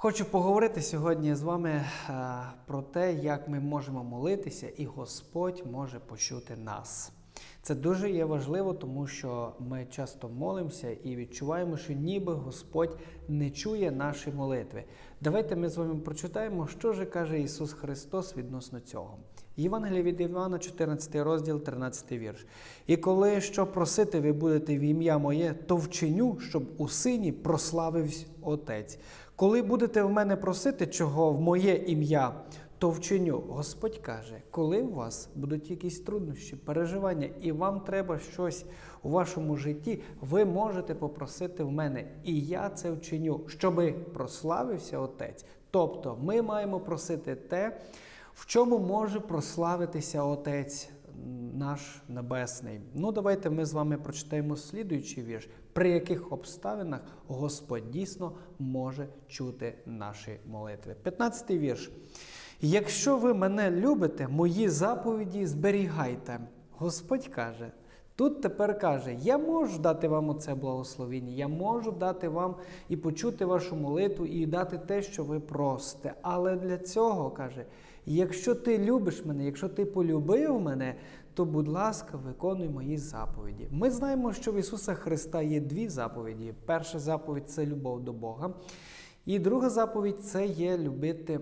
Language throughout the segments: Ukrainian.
Хочу поговорити сьогодні з вами е, про те, як ми можемо молитися, і Господь може почути нас. Це дуже є важливо, тому що ми часто молимося і відчуваємо, що ніби Господь не чує наші молитви. Давайте ми з вами прочитаємо, що же каже Ісус Христос відносно цього. Євангеліє від Івана, 14 розділ, 13 вірш. І коли що просити ви будете в ім'я моє, то вчиню, щоб у сині прославився Отець. Коли будете в мене просити чого в моє ім'я, то вчиню. Господь каже, коли у вас будуть якісь труднощі, переживання, і вам треба щось у вашому житті, ви можете попросити в мене, і я це вчиню, щоби прославився Отець. Тобто ми маємо просити те, в чому може прославитися Отець наш Небесний. Ну, давайте ми з вами прочитаємо слідуючий вірш, при яких обставинах Господь дійсно може чути наші молитви. 15 вірш. Якщо ви мене любите, мої заповіді зберігайте. Господь каже. Тут тепер каже: Я можу дати вам оце благословіння, я можу дати вам і почути вашу молитву, і дати те, що ви просите. Але для цього каже: якщо ти любиш мене, якщо ти полюбив мене, то, будь ласка, виконуй мої заповіді. Ми знаємо, що в Ісуса Христа є дві заповіді. Перша заповідь це любов до Бога. І друга заповідь це є любити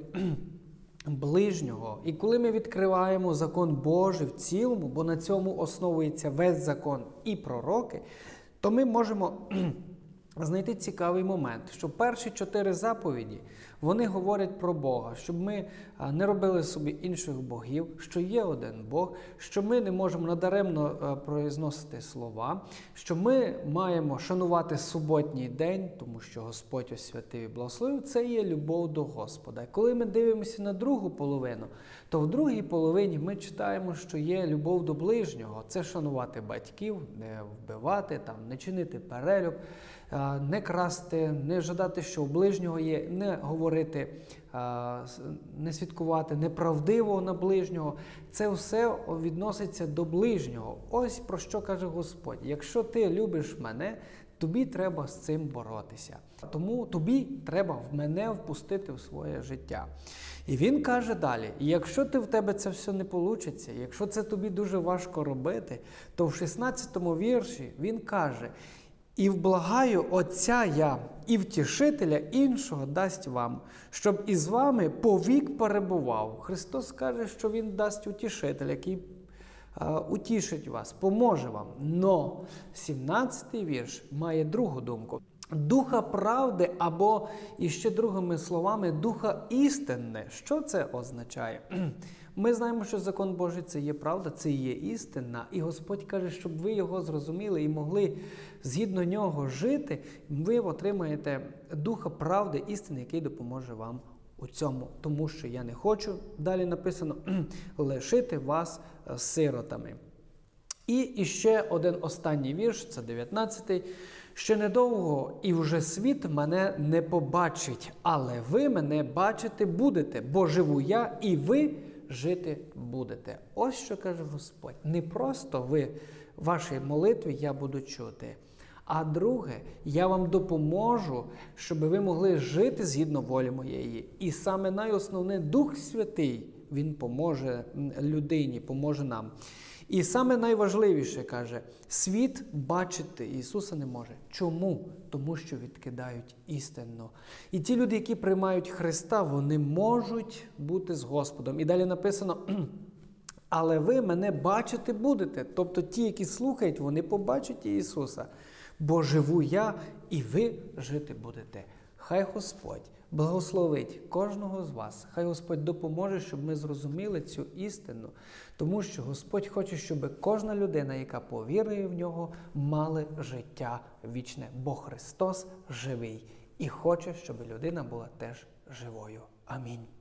ближнього. І коли ми відкриваємо закон Божий в цілому, бо на цьому основується весь закон і пророки, то ми можемо знайти цікавий момент, що перші чотири заповіді вони говорять про Бога, щоб ми не робили собі інших богів, що є один Бог, що ми не можемо надаремно произносити слова, що ми маємо шанувати суботній день, тому що Господь освятив і благословив, це є любов до Господа. Коли ми дивимося на другу половину, то в другій половині ми читаємо, що є любов до ближнього, це шанувати батьків, не вбивати, там, не чинити перелюб, не красти, не жадати, що у ближнього є, не говорити, не свідкувати неправдиво на ближнього. Це все відноситься до ближнього. Ось про що каже Господь: якщо ти любиш мене, тобі треба з цим боротися. Тому тобі треба в мене впустити в своє життя. І він каже далі: якщо ти в тебе це все не вийде, якщо це тобі дуже важко робити, то в 16 му вірші він каже. І вблагаю Отця я і втішителя іншого дасть вам, щоб із вами повік перебував. Христос каже, що Він дасть утішителя, який а, утішить вас, поможе вам. Но 17-й вірш має другу думку. Духа правди, або, іще другими словами, духа істинне. Що це означає? Ми знаємо, що закон Божий це є правда, це є істина. І Господь каже, щоб ви його зрозуміли і могли згідно нього жити, ви отримаєте духа правди, істини, який допоможе вам у цьому. Тому що я не хочу, далі написано, лишити вас сиротами. І ще один останній вірш, це 19-й. Ще недовго і вже світ мене не побачить, але ви мене бачити будете, бо живу я, і ви жити будете. Ось що каже Господь. Не просто ви вашій молитві я буду чути. А друге, я вам допоможу, щоб ви могли жити згідно волі моєї. І саме найосновне Дух Святий, Він поможе людині, поможе нам. І саме найважливіше каже, світ бачити Ісуса не може. Чому? Тому що відкидають істину. І ті люди, які приймають Христа, вони можуть бути з Господом. І далі написано. Але ви мене бачити будете. Тобто ті, які слухають, вони побачать Ісуса. Бо живу я, і ви жити будете. Хай Господь благословить кожного з вас. Хай Господь допоможе, щоб ми зрозуміли цю істину, тому що Господь хоче, щоб кожна людина, яка повірує в нього, мала життя вічне, бо Христос живий і хоче, щоб людина була теж живою. Амінь.